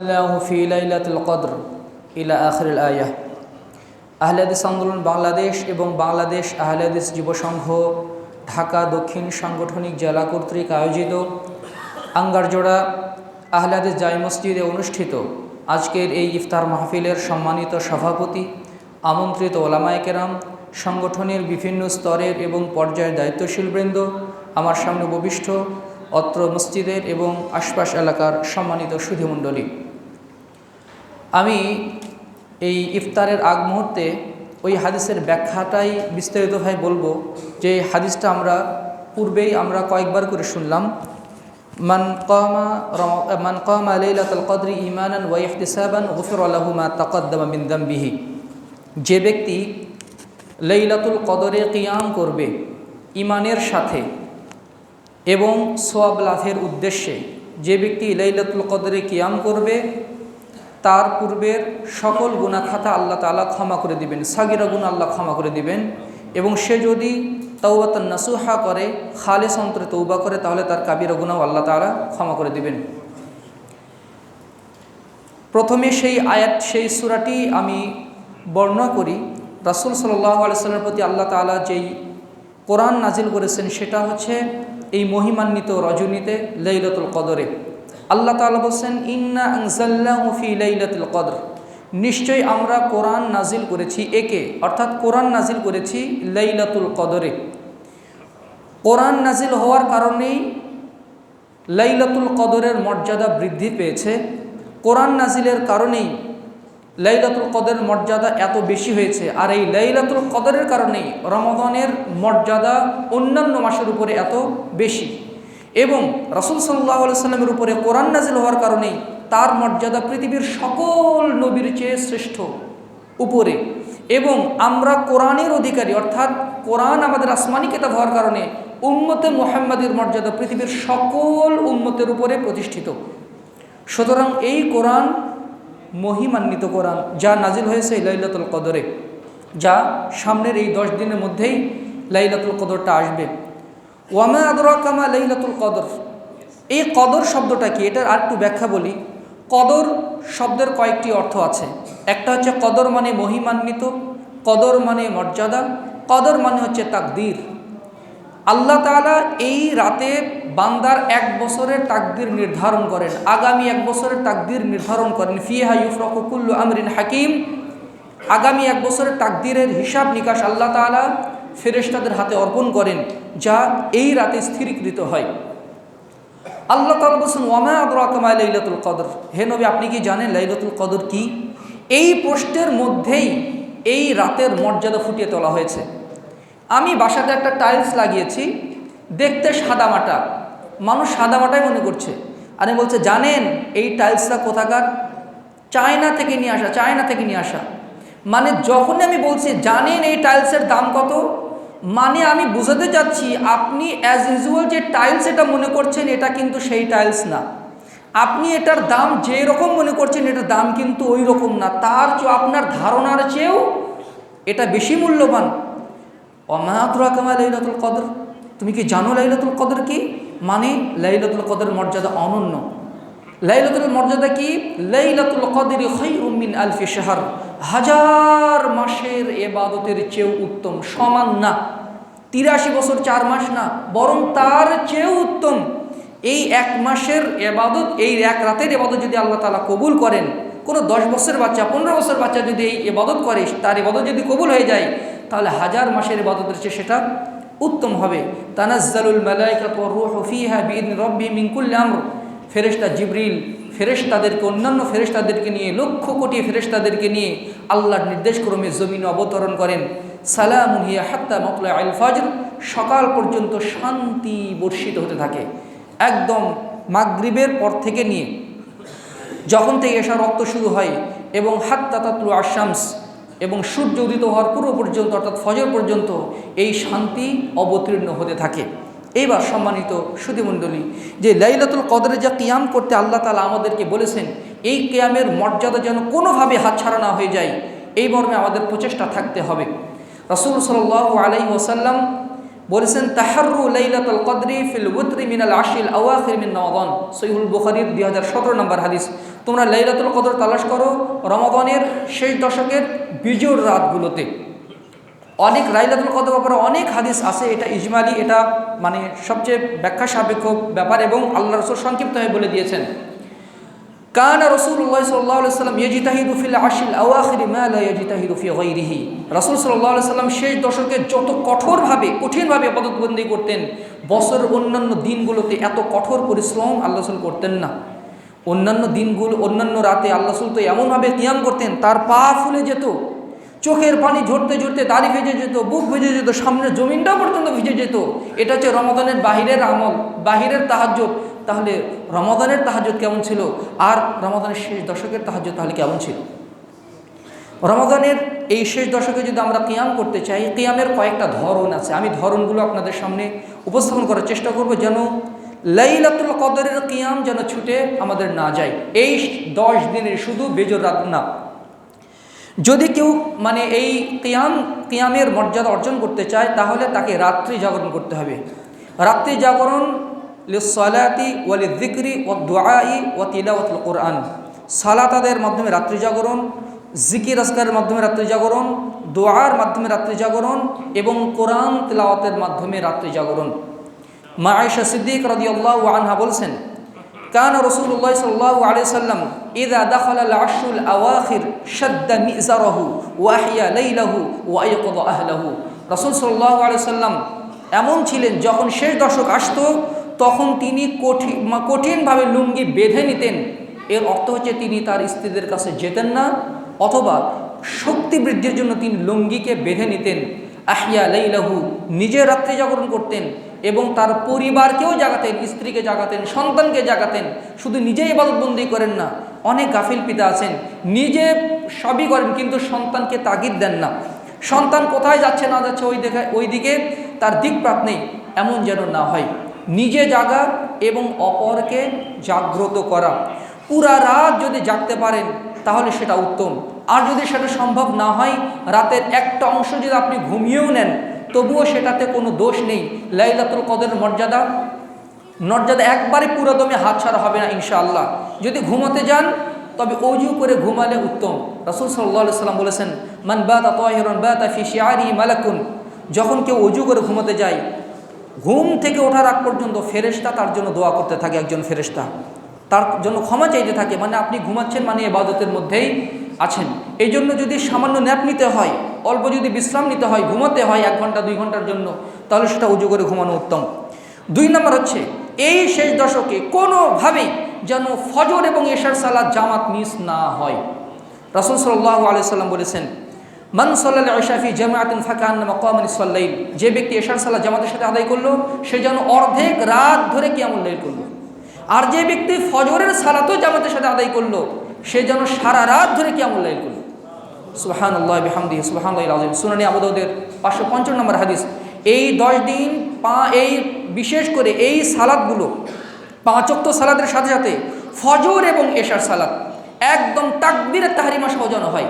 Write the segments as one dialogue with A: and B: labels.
A: আল্লাহ ফি লাইলাতুল ইলা আখরুল আয়াহ আন্দোলন বাংলাদেশ এবং বাংলাদেশ আহলাদিস যুবসংঘ ঢাকা দক্ষিণ সাংগঠনিক জেলা কর্তৃক আয়োজিত আঙ্গারজোড়া আহলাদিস জাই মসজিদে অনুষ্ঠিত আজকের এই ইফতার মাহফিলের সম্মানিত সভাপতি আমন্ত্রিত ওলামায়কেরাম সংগঠনের বিভিন্ন স্তরের এবং পর্যায়ের দায়িত্বশীল বৃন্দ আমার সামনে উপবিষ্ট অত্র মসজিদের এবং আশপাশ এলাকার সম্মানিত সুধিমণ্ডলী আমি এই ইফতারের আগ মুহূর্তে ওই হাদিসের ব্যাখ্যাটাই বিস্তারিতভাবে বলব যে হাদিসটা আমরা পূর্বেই আমরা কয়েকবার করে শুনলাম। মান কমা মান কমা লাইলাতুল কদরি ইমানান ওয়া ইহতিসাবান গফির আল্লাহু মা তাকাদ্দামা মিন দামবিহি। যে ব্যক্তি লাইলাতুল কদরে কিয়াম করবে ইমানের সাথে এবং সোয়াব লাভের উদ্দেশ্যে যে ব্যক্তি লাইলাতুল কদরে কিয়াম করবে তার পূর্বের সকল গুণাখাতা আল্লাহ তালা ক্ষমা করে দিবেন, সাগিরা গুণ আল্লাহ ক্ষমা করে দিবেন। এবং সে যদি তৌবাতান নাসুহা করে, খালেস অন্তরে তৌবা করে, তাহলে তার কাবিরা গুণাও আল্লাহ তালা ক্ষমা করে দিবেন। প্রথমে সেই আয়াত, সেই সুরাটি আমি বর্ণনা করি। রাসুল সাল্লাহ আলিয়াল্লামের প্রতি আল্লাহ তালা যেই কোরআন নাজিল করেছেন, সেটা হচ্ছে এই মহিমান্বিত রজনীতে লাইলাতুল কদরে। আল্লাহ তালা বলছেন, ইন্না আংসাল্লাহফি লাইলাতুল কদর। নিশ্চয়ই আমরা কোরআন নাজিল করেছি একে? অর্থাৎ কোরআন নাজিল করেছি লাইলাতুল কদরে। কোরআন নাজিল হওয়ার কারণেই লাইলাতুল কদরের মর্যাদা বৃদ্ধি পেয়েছে। কোরআন নাজিলের কারণেই লাইলাতুল কদরের মর্যাদা এত বেশি হয়েছে। আর এই লাইলাতুল কদরের কারণেই রমদনের মর্যাদা অন্যান্য মাসের উপরে এত বেশি। এবং রসুল সাল্লাহ সাল্লামের উপরে কোরআন নাজিল হওয়ার কারণে তার মর্যাদা পৃথিবীর সকল নবীর চেয়ে শ্রেষ্ঠ উপরে। এবং আমরা কোরআনের অধিকারী, অর্থাৎ কোরআন আমাদের আসমানি কেতাব হওয়ার কারণে উম্মতে মোহাম্মদের মর্যাদা পৃথিবীর সকল উম্মতের উপরে প্রতিষ্ঠিত। সুতরাং এই কোরআন মহিমান্বিত কোরআন, যা নাজিল হয়েছে লাইলাতুল কদরে, যা সামনের এই দশ দিনের মধ্যেই লাইলাতুল কদরটা আসবে। ওয়ামা আদরাকামা লাইলাতুল কদর। এই কদর শব্দটা কি? এটার আর একটু ব্যাখ্যা বলি। কদর শব্দের কয়েকটি অর্থ আছে। একটা হচ্ছে কদর মানে মহিমান্বিত, কদর মানে মর্যাদা, কদর মানে হচ্ছে তাকদির। আল্লাহ তালা এই রাতে বান্দার এক বছরের তাকদির নির্ধারণ করেন। আগামী এক বছরের তাকদির নির্ধারণ করেন। ফিহা ইউফরকুল্লু আমরিন হাকিম। আগামী এক বছরের তাকদিরের হিসাব নিকাশ আল্লাহ তালা ফেরেশতাদের হাতে অর্পণ করেন, যা এই রাতে স্থিরীকৃত হয়। আল্লাহ তালা বলছেন, ওয়ামা আদরাকামায় লাইলাতুল কদর। হে নবী, আপনি কি জানেন লাইলাতুল কদর কি? এই প্রশ্নের মধ্যেই এই রাতের মর্যাদা ফুটিয়ে তোলা হয়েছে। আমি বাসাতে একটা টাইলস লাগিয়েছি, দেখতে সাদামাটা মানুষ সাদামাটাই মনে করছে। আর আমি বলছে, জানেন, এই টাইলসটা কোথাকার? চায়না থেকে নিয়ে আসা, চায়না থেকে নিয়ে আসা। মানে যখনই আমি বলছি, জানেন এই টাইলসের দাম কত? মানে আমি বুঝাতে যাচ্ছি আপনি অ্যাজ ইউজুয়াল যে টাইলস এটা মনে করছেন, এটা কিন্তু সেই টাইলস না। আপনি এটার দাম যে রকম মনে করছেন, এটার দাম কিন্তু ওই রকম না। তার আপনার ধারণার চেয়েও এটা বেশি মূল্যবান। অমাহাতুরা কামা লাইলাতুল কদর। তুমি কি জানো লাইলাতুল কদর কি? মানে লাইলাতুল কদর মর্যাদা অনন্য। লাইলাতুল মর্যাদা কি? লাইলাতুল কদর খৈরুমিন আলফি শাহর। হাজার মাসের এবাদতের চেয়েও উত্তম, সমান না। তিরাশি বছর চার মাস না, বরং তার চেয়েও উত্তম। এই এক মাসের এবাদত, এই এক রাতের এবাদত যদি আল্লাহ তালা কবুল করেন, কোনো দশ বছর বাচ্চা, পনেরো বছর বাচ্চা যদি এই এবাদত করে, তার এবাদত যদি কবুল হয়ে যায়, তাহলে হাজার মাসের ইবাদতের চেয়ে সেটা উত্তম হবে। তানাজ্জালুল মালাইকাতু রূহ ফিহা বিইذن রব্বি মিন কুল্লি আমর। ফেরেশতা জিবরিল ফেরেশতাদেরকে, অন্যান্য ফেরেশতাদেরকে নিয়ে, লক্ষ কোটি ফেরেশতাদেরকে নিয়ে আল্লাহর নির্দেশক্রমে জমিনে অবতরণ করেন। সালাম হিয়া হাত্তা মতলা আল ফজর। সকাল পর্যন্ত শান্তি বর্ষিত হতে থাকে। একদম মাগরিবের পর থেকে নিয়ে, যখন থেকে এসা রক্ত শুরু হয় এবং হাত্তা তাতলু আশামস এবং সূর্য উদিত হওয়ার পূর্ব পর্যন্ত অর্থাৎ ফজর পর্যন্ত এই শান্তি অবতীর্ণ হতে থাকে। এইবার সম্মানিত সুদীমণ্ডলী যে লাইলাতুল কদরে যা কিয়াম করতে আল্লাহ তালা আমাদেরকে বলেছেন, এই কিয়ামের মর্যাদা যেন কোনোভাবে হাতছাড়া না হয়ে যায়, এই মর্মে আমাদের প্রচেষ্টা থাকতে হবে। রসুল সাল আলাই ওসাল্লাম বলেছেন তাহারু লাইলাতুল কদরি ফিল উতরি মিনাল আশিল আওয়াখির মিন রমাদান। সৈহুল বুখারীর দুই হাজার সতেরো নম্বর হাদিস, তোমরা লাইলাতুল কদর তালাশ করো রমাদানের শেষ দশকের বিজোর রাতগুলোতে। অনেক রাইলাতুল কদর ব্যাপারে অনেক হাদিস আছে, এটা ইজমালি, এটা মানে সবচেয়ে ব্যাখ্যা সাপেক্ষ ব্যাপার এবং আল্লাহ রসুল সংক্ষিপ্তভাবে বলে দিয়েছেন। কান সাল্লাহ সাল্লাম ইয়েজিতাহিদু ফিল আশিল আওয়াখিরি মা লা ইয়াজিতাহিদু ফি গায়রিহি। রাসূল আলাইহি সাল্লাম শেষ দশকে যত কঠোরভাবে, কঠিনভাবে পদতবন্দি করতেন, বছরের অন্যান্য দিনগুলোতে এত কঠোর পরিশ্রম আল্লাহ রসুল করতেন না। অন্যান্য দিনগুলো, অন্যান্য রাতে আল্লাহ রসুল তো এমনভাবে কিয়াম করতেন, তার পা ফুলে যেত চোখের পানি ঝরতে ঝরতে দাড়ি ভেজে যেত, বুক ভেজে যেত, সামনের জমিনটা পর্যন্ত ভিজে যেত। এটা হচ্ছে রমাদানের বাহিরের আমল, বাহিরের তাহাজ্জুদ। তাহলে রমাদানের তাহাজ্জুদ কেমন ছিল? আর রমাদানের শেষ দশকের তাহাজ্জুদ তাহলে কেমন ছিল? রমাদানের এই শেষ দশকে যদি আমরা কিয়াম করতে চাই, কিয়ামের কয়েকটা ধরন আছে। আমি ধরনগুলো আপনাদের সামনে উপস্থাপন করার চেষ্টা করব যেন লাইলাতুল কদরের কিয়াম যেন ছুটে আমাদের না যায়। এই দশ দিনের শুধু বেজর রাত না যদি কেউ মানে এই কিয়াম, কিয়ামের মর্যাদা অর্জন করতে চায়, তাহলে তাকে রাত্রি জাগরণ করতে হবে। রাত্রি জাগরণ লিসলাতি ওয়ালি দিকরি ও দোয়াই ও তিলাওয়াতুল কোরআন। সালাতাদের মাধ্যমে রাত্রি জাগরণ জিকির আসকারের মাধ্যমে রাত্রি জাগরণ দোয়ার মাধ্যমে রাত্রি জাগরণ এবং কোরআন তিলাওয়াতের মাধ্যমে রাত্রি জাগরণ। মা আয়েশা সিদ্দিক রাদিয়াল্লাহু আনহা বলছেন কান রসুল্লাহ সাল্লাহ আলিয়া সাল্লাম ইদা দখল আশুল আওয়াখির সদ্দা মিজারহু ওয়াহিয়া লাইলাহু ওয়াইকদ আহলাহু। রসুল সাল্লাহ আলিয়া সাল্লাম এমন ছিলেন, যখন শেষ দশক আসত, তখন তিনি কঠিন কঠিনভাবে লুঙ্গি বেঁধে নিতেন। এর অর্থ হচ্ছে তিনি তার স্ত্রীদের কাছে যেতেন না, অথবা শক্তি বৃদ্ধির জন্য তিনি লুঙ্গিকে বেঁধে নিতেন। আহিয়া লাইলাহু, নিজের রাত্রে জাগরণ করতেন। এবং তার পরিবারকেও জাগাতেন, স্ত্রীকে জাগাতেন, সন্তানকে জাগাতেন। শুধু নিজেই ইবাদতবন্দি করেন না, অনেক গাফিল পিতা আছেন। নিজে সবই করেন, কিন্তু সন্তানকে তাগিদ দেন না। সন্তান কোথায় যাচ্ছে, না যাচ্ছে, ওই দেখা ওই দিকে তার দিকপ্রাপ নেই, এমন যেন না হয়। নিজে জাগা এবং অপরকে জাগ্রত করা। পুরা রাত যদি জাগতে পারেন, তাহলে সেটা উত্তম। আর যদি সেটা সম্ভব না হয়, রাতের একটা অংশ যদি আপনি ঘুমিয়েও নেন তবুও সেটাতে কোনো দোষ নেই। লাইলাতুল কদরের মর্যাদা মর্যাদা একবারে পুরোদমে হাত ছাড়া হবে না ইনশাআল্লাহ। যদি ঘুমাতে যান, তবে অজু করে ঘুমালে উত্তম। রসুল সাল্লাহ সাল্লাম বলেছেন, মান বাতা তহিরন মালাকুন। যখন কেউ অজু করে ঘুমাতে যায়, ঘুম থেকে ওঠার আগ পর্যন্ত ফেরেশতা তার জন্য দোয়া করতে থাকে একজন ফেরেশতা। তার জন্য ক্ষমা চাইতে থাকে মানে আপনি ঘুমাচ্ছেন মানে এবাদতের মধ্যেই আছেন। এই জন্য যদি সামান্য ন্যাপ নিতে হয় অল্প যদি বিশ্রাম নিতে হয়, ঘুমাতে হয় এক ঘণ্টা, দুই ঘণ্টার জন্য, তাহলে সেটা উজু করে ঘুমানো উত্তম। দুই নম্বর হচ্ছে, এই শেষ দশকে কোনোভাবেই যেন ফজর এবং এশার সালাদ জামাত মিস না হয়। রাসুল সাল্লাহ আলিয়াল্লাম বলেছেন, মান সাল্লাহ আশাফি জামায়াতিন ফাকান মকামান সাল্লাইল যে ব্যক্তি এশার সালাদ জামাতের সাথে আদায় করল, সে যেন অর্ধেক রাত ধরে কিয়ামুল্লাইল করল। আর যে ব্যক্তি ফজরের সালাতও জামাতের সাথে আদায় করল, সে যেন সারা রাত ধরে কিয়ামুল্লাইল করল। সুবাহান আল্লাহ বিহামদি সুবাহান আজিম সুনানি আবুদের পাঁচশো পঞ্চান্ন নম্বর হাদিস। এই দশ দিন পা, এই বিশেষ করে এই সালাদগুলো পাঁচক্ত সালাদের সাথে সাথে ফজর এবং এশার সালাদ, একদম তাকবিরের তাহারিমা সহজানো হয়।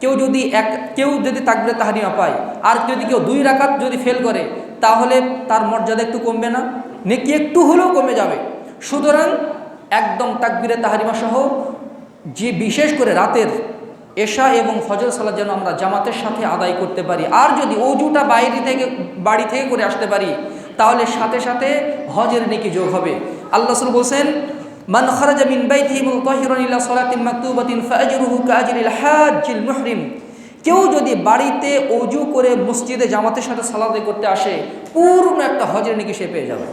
A: কেউ যদি এক, কেউ যদি তাকবিরের তাহারিমা পায়, আর যদি কেউ দুই রাকাত যদি ফেল করে, তাহলে তার মর্যাদা একটু কমবে না, নেকি একটু হলেও কমে যাবে। সুতরাং একদম তাকবিরের তাহারিমা সহ, যে বিশেষ করে রাতের এশা এবং ফজর সালাদ যেন আমরা জামাতের সাথে আদায় করতে পারি। আর যদি অজুটা বাইরে থেকে, বাড়ি থেকে করে আসতে পারি, তাহলে সাথে সাথে হজের নেকি যোগ হবে। আল্লাহ রসুল বলছেন, মান খারাজা মিন বাইতিহি মুতাহিরান সালাতিন মাকতুবাতিন ফাজরুহু কাজরিল হাজ্জিল মুহরিম। কেউ যদি বাড়িতে অজু করে মসজিদে জামাতের সাথে সালাতে করতে আসে, পূর্ণ একটা হজের নেকি সে পেয়ে যাবে।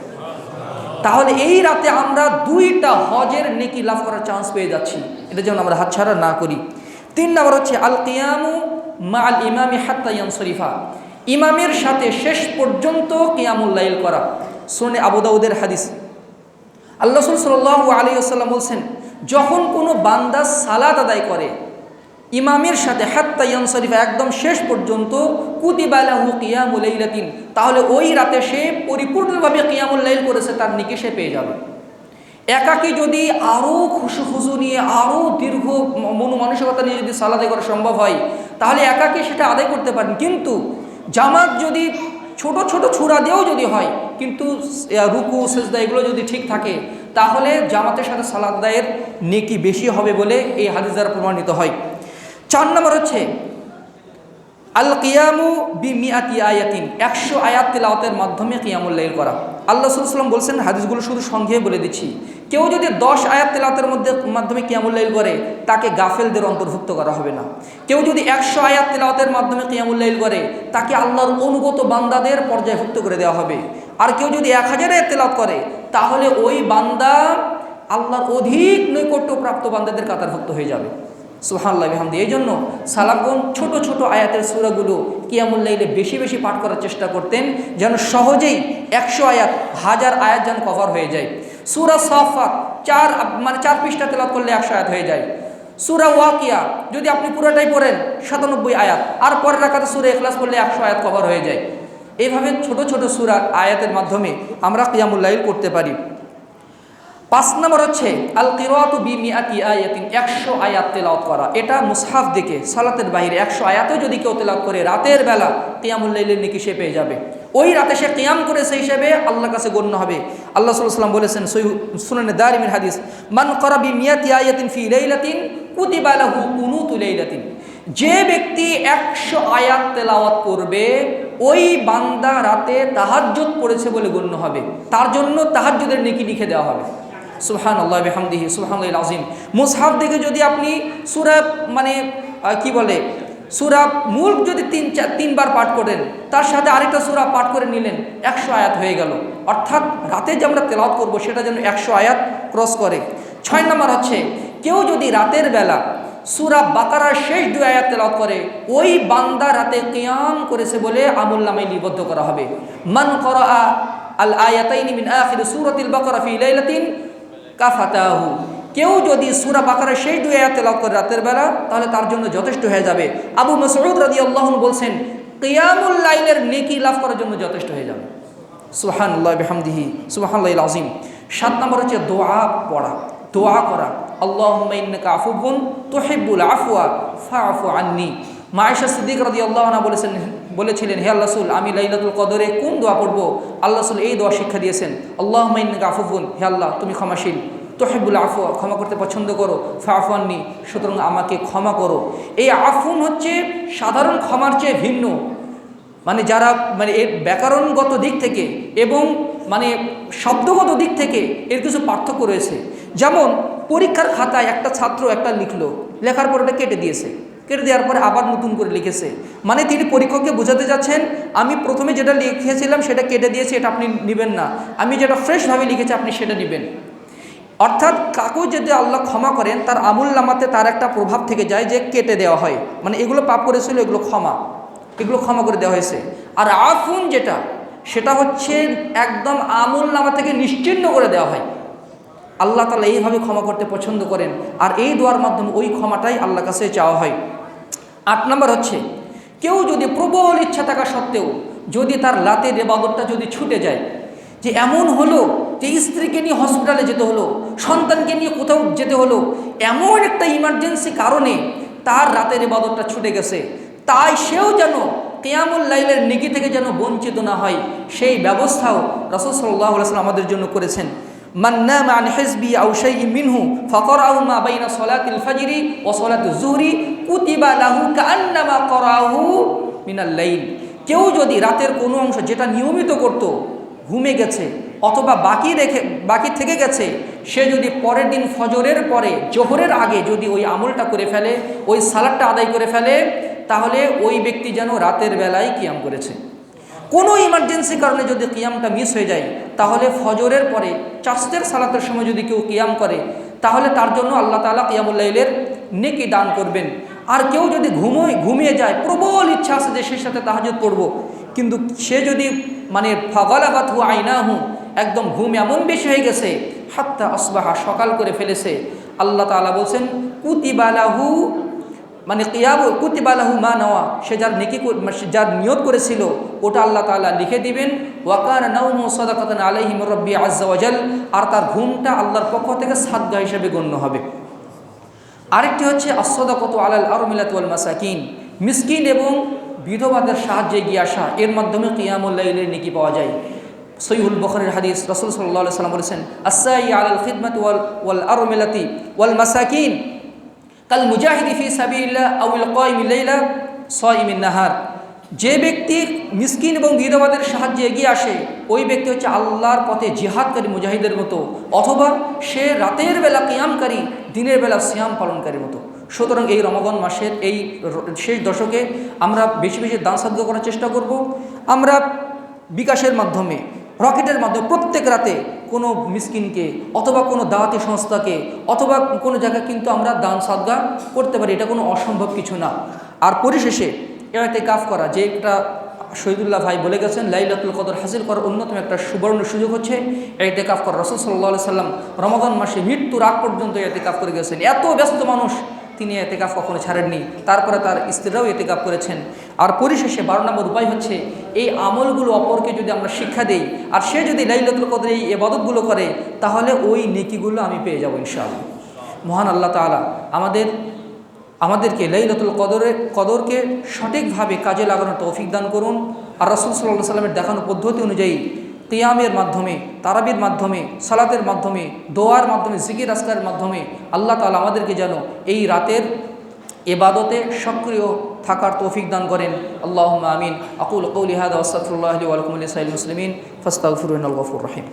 A: তাহলে এই রাতে আমরা দুইটা হজের নেকি লাভ করার চান্স পেয়ে যাচ্ছি। এটা যেন আমরা হাতছাড়া না করি। তিন নম্বর হচ্ছে আল কিয়ামু মা আল ইমামি হাত্তাইয়ান শরীফা ইমামের সাথে শেষ পর্যন্ত কিয়ামুল্লাইল করা। শোনে আবুদাউদের হাদিস। আল্লাহ সাল্লাহ আলী আসাল্লাম বলছেন, যখন কোনো বান্দা সালাদ আদায় করে, ইমামের সাথে হাত্তাইয়ান শরীফা একদম শেষ পর্যন্ত কুতিবালাহু কিয়ামুলাইলাতিন তাহলে ওই রাতে সে পরিপূর্ণভাবে কিয়ামুল্লাইল করেছে, তার নিকে সে পেয়ে যাবে। একাকি যদি আরও খুশু খুশু নিয়ে আরও দীর্ঘ মানসিকতা নিয়ে যদি সালাদে করা সম্ভব হয়, তাহলে একাকি সেটা আদায় করতে পারেন। কিন্তু জামাত যদি ছোট ছোট ছুরা দিয়েও যদি হয়, কিন্তু রুকু, সেজদা এগুলো যদি ঠিক থাকে, তাহলে জামাতের সাথে সালাদ আদায়ের নেকি বেশি হবে বলে এই হাদিস দ্বারা প্রমাণিত হয়। চার নম্বর হচ্ছে আল কিয়ামু বি মিয়াতি আয়াতিন, একশো আয়াত তেলাওয়াতের মাধ্যমে কিয়ামুল্লাইল করা। আল্লাহ সাল্লাম বলছেন, হাদিসগুলো শুধু সংক্ষেপে বলে দিচ্ছি। কেউ যদি দশ আয়াত তেলাওয়াতের মধ্যে মাধ্যমে কিয়ামুল্লাইল করে, তাকে গাফেলদের অন্তর্ভুক্ত করা হবে না। কেউ যদি একশো আয়াত তেলাওয়াতের মাধ্যমে কিয়ামুল্লাইল করে, তাকে আল্লাহর অনুগত বান্দাদের পর্যায়ভুক্ত করে দেওয়া হবে। আর কেউ যদি এক হাজার আয়াত তেলাওয়াত করে, তাহলে ওই বান্দা আল্লাহর অধিক নৈকট্যপ্রাপ্ত বান্দাদের কাতারভুক্ত হয়ে যাবে। সুহান্লাহ হামদি এই জন্য সালাফগণ ছোট ছোট আয়াতের সুরাগুলো কিয়ামুল্লাইলে বেশি বেশি পাঠ করার চেষ্টা করতেন, যেন সহজেই একশো আয়াত, হাজার আয়াত যেন কভার হয়ে যায়। সুরা সাফাত, চার মানে চার পৃষ্ঠা তেলাত করলে একশো আয়াত হয়ে যায়। সুরা ওয়াকিয়া, যদি আপনি পুরোটাই পড়েন, সাতানব্বই আয়াত। আর পরের রাখাতে সুরা এখলাস করলে একশো আয়াত কভার হয়ে যায়। এইভাবে ছোট ছোট সুরা আয়াতের মাধ্যমে আমরা কিয়ামুল্লাইল করতে পারি। পাঁচ নম্বর হচ্ছে, আল কিরাতু বি মিয়াতি আয়াতিন, একশো আয়াত তেলাওয়াত করা। এটা মুসহাফ দিকে, সালাতের বাইরে একশো আয়াতও যদি কেউ তেলাওয়াত করে, রাতের বেলা কিয়ামুল্লাইলের নাকি সে পেয়ে যাবে। ওই রাতে সে কিয়াম করে সেই হিসেবে আল্লাহর কাছে গণ্য হবে। আল্লাহ সাল্লাম বলেছেন সই সুনানে দারিমিন হাদিস, মান করাবি মিয়াতি আয়াতিন ফি লাইলাতিন কুতিবা লাহু কুনুতু লাইলাতিন। যে ব্যক্তি একশো আয়াত তেলাওয়াত করবে, ওই বান্দা রাতে তাহাজ্জুদ পড়েছে বলে গণ্য হবে। তার জন্য তাহাজ্জুদের নেকি লিখে দেওয়া হবে। সুহান আল্লাহ বেহামদিহি সুহান আজিম মুসহাফ দেখে যদি আপনি সুরা মানে কি বলে সুরা মূল যদি তিন চার তিনবার পাঠ করেন, তার সাথে আরেকটা সুরা পাঠ করে নিলেন, একশো আয়াত হয়ে গেল। অর্থাৎ রাতে যে আমরা তেলাওয়াত করব, সেটা যেন একশো আয়াত ক্রস করে। ছয় নম্বর হচ্ছে, কেউ যদি রাতের বেলা সুরা বাকারার শেষ দু আয়াত তেলাওয়াত করে, ওই বান্দা রাতে কিয়াম করেছে বলে আমুল নামে লিপিবদ্ধ করা হবে। মান করা আল আয়াতাইনি মিন আখির সূরাতিল বাকারা ফি লাইলাতিন কাফাতাহু। কেউ যদি সুরা বাকারের সেই দুই আয়াত তেলাওয়াত করে রাতের বেলা, তাহলে তার জন্য যথেষ্ট হয়ে যাবে। আবু মাসউদ রাদিয়াল্লাহু আনহু বলছেন, কিয়ামুল লাইলের নেকি লাভ করার জন্য যথেষ্ট হয়ে যাবে। সুবহানাল্লাহ বিহামদিহি, সুবহানাল্লাহিল আযীম। সাত নম্বর হচ্ছে দোয়া পড়া, দোয়া করা। ইন্নাকা আফুবুন তুহিব্বুল আফওয়া, ফাআফু আন্নি। মায়েশা সিদ্দিক রাদিয়াল্লাহু আনহা বলেছেন, বলেছিলেন, হে আল্লাহ রাসূল, আমি লাইলাতুল কদরে কোন দোয়া পড়ব? আল্লাহ রাসূল এই দোয়া শিক্ষা দিয়েছেন আল্লাহ ইন্নাকা আফুবুন হে আল্লাহ, তুমি ক্ষমাশীল। তোহেবুল আফু ক্ষমা করতে পছন্দ করো ফাফাননি সুতরাং আমাকে ক্ষমা করো। এই আফুন হচ্ছে সাধারণ ক্ষমার চেয়ে ভিন্ন। মানে যারা মানে এর ব্যাকরণগত দিক থেকে এবং মানে শব্দগত দিক থেকে এর কিছু পার্থক্য রয়েছে। যেমন, পরীক্ষার খাতায় একটা ছাত্র একটা লিখলো, লেখার পর ওটা কেটে দিয়েছে। কেটে দেওয়ার পরে আবার নতুন করে লিখেছে। মানে তিনি পরীক্ষককে বোঝাতে যাচ্ছেন, আমি প্রথমে যেটা লিখেছিলাম সেটা কেটে দিয়েছি, এটা আপনি নেবেন না। আমি যেটা ফ্রেশভাবে লিখেছি, আপনি সেটা নেবেন। অর্থাৎ কাকু যদি আল্লাহ ক্ষমা করেন, তার আমুল নামাতে তার একটা প্রভাব থেকে যায় যে কেটে দেওয়া হয়। মানে এগুলো পাপ করেছিল, এগুলো ক্ষমা। এগুলো ক্ষমা করে দেওয়া হয়েছে। আর আফুন যেটা, সেটা হচ্ছে একদম আমুল নামা থেকে নিশ্চিন্ন করে দেওয়া হয়। আল্লাহ তালা এইভাবে ক্ষমা করতে পছন্দ করেন। আর এই দোয়ার মাধ্যমে ওই ক্ষমাটাই আল্লাহ কাছে চাওয়া হয়। আট নম্বর হচ্ছে, কেউ যদি প্রবল ইচ্ছা থাকা সত্ত্বেও যদি তার লাতের এবাদতটা যদি ছুটে যায়, যে এমন হলো যে স্ত্রীকে নিয়ে হসপিটালে যেতে হলো, সন্তানকে নিয়ে কোথাও যেতে হলো, এমন একটা ইমার্জেন্সি কারণে তার রাতের বাদরটা ছুটে গেছে। তাই সেও যেন কেয়ামুল লাইলের নিকি থেকে যেন বঞ্চিত না হয়, সেই ব্যবস্থাও রসদ সাল্লাহ আমাদের জন্য করেছেন। মান্নাম আন হেসবি আউসাই মিনহু ফকর মা বাইনা সলাতিল ফাজিরি ও সলাত জুহরি, কুতিবা লাহু কান্নামা করাহু মিনাল লাইল। কেউ যদি রাতের কোনো অংশ যেটা নিয়মিত করত, ঘুমে গেছে অথবা বাকি রেখে বাকি থেকে গেছে, সে যদি পরের দিন ফজরের পরে, জোহরের আগে যদি ওই আমলটা করে ফেলে, ওই সালাদটা আদায় করে ফেলে, তাহলে ওই ব্যক্তি যেন রাতের বেলায় কিয়াম করেছে। কোনো ইমার্জেন্সি কারণে যদি কিয়ামটা মিস হয়ে যায়, তাহলে ফজরের পরে চাষতের সালাতের সময় যদি কেউ কিয়াম করে, তাহলে তার জন্য আল্লাহ তালা কিয়ামুল্লাইলের নেকি দান করবেন। আর কেউ যদি ঘুমোয়, ঘুমিয়ে যায়, প্রবল ইচ্ছা আছে যে সে সাথে তাহাজুদ পড়ব কিন্তু সে যদি মানে ফগলাগাত হু আইনা হু একদম ঘুম এমন বেশি হয়ে গেছে, হাত্তা আসবাহা সকাল করে ফেলেছে। আল্লাহ তালা বলছেন, কুতিবালাহু মানে কিয়াব কুতিবালাহু মা নেওয়া, সে যার নেকি কর- যার নিয়ত করেছিল, ওটা আল্লাহ তাআলা লিখে দিবেন ওয়াকান নাউমু সাদাকাতান আলাইহিম রব্বি ওয়াজাল আর তার ঘুমটা আল্লাহর পক্ষ থেকে সাদগা হিসেবে গণ্য হবে। আরেকটি হচ্ছে আসদাকত আলাল আরমিলাত ওয়াল মাসাকিন মিসকিন এবং বিধবাদের সাহায্যে এগিয়ে আসা, এর মাধ্যমে কিয়ামুল্লাইলের নেকি পাওয়া যায়। সৈহুল বখরের হাদিস রসুল সাল্লাহ সাল্লাম বলেছেন আসাই আল খিদমত ওয়াল ওয়াল আরমিলাতি ওয়াল মাসাকিন কাল মুজাহিদি ফি সাবিল্লাহ আউল কয়মিল্লা সয়মিন নাহার। যে ব্যক্তি মিসকিন এবং বিধবাদের সাহায্যে এগিয়ে আসে, ওই ব্যক্তি হচ্ছে আল্লাহর পথে জিহাদকারী মুজাহিদের মতো, অথবা সে রাতের বেলা কিয়ামকারী, দিনের বেলা সিয়াম পালনকারীর মতো। সুতরাং এই রমাগন মাসের এই শেষ দশকে আমরা বেশি বেশি দান সাধ্য করার চেষ্টা করব। আমরা বিকাশের মাধ্যমে রকেটের মাধ্যমে প্রত্যেক রাতে কোনো মিসকিনকে অথবা কোনো দাওয়াতি সংস্থাকে অথবা কোনো জায়গায় কিন্তু আমরা দান সাদগা করতে পারি। এটা কোনো অসম্ভব কিছু না। আর পরিশেষে এতে কাফ করা, যে একটা শহীদুল্লাহ ভাই বলে গেছেন, লাইলাতুল কদর হাসিল করার অন্যতম একটা সুবর্ণ সুযোগ হচ্ছে এতে কাফ করা। রসুল সাল্লাহ সাল্লাম রমাদান মাসে মৃত্যুর আগ পর্যন্ত এতে কাফ করে গেছেন। এত ব্যস্ত মানুষ তিনি এতেকাফ কখনো ছাড়েননি। তারপরে তার স্ত্রীরাও এতেকাফ করেছেন। আর পরিশেষে বারো নম্বর উপায় হচ্ছে, এই আমলগুলো অপরকে যদি আমরা শিক্ষা দেই, আর সে যদি লাইলাতুল কদর এই এবাদতগুলো করে, তাহলে ওই নেকিগুলো আমি পেয়ে যাব ইনশাআল্লাহ। মহান আল্লাহ তাআলা আমাদের, আমাদেরকে লাইলাতুল কদরের কদরকে সঠিকভাবে কাজে লাগানোর তৌফিক দান করুন। আর রাসুল সাল্লাহ সাল্লামের দেখানো পদ্ধতি অনুযায়ী কিয়ামের মাধ্যমে, তারাবির মাধ্যমে, সালাতের মাধ্যমে, দোয়ার মাধ্যমে, জিকির আসকারের মাধ্যমে আল্লাহ তালা আমাদেরকে যেন এই রাতের এবাদতে সক্রিয় থাকার তৌফিক দান করেন। আল্লাহ আমিন। আকুল কৌলিহাদ আসাফুল্লাহ ওসাফুল্লাহ আলী আলকুম সাইল মুসলিমিন। ফস্তাগফিরুন আল গফুর রহিম।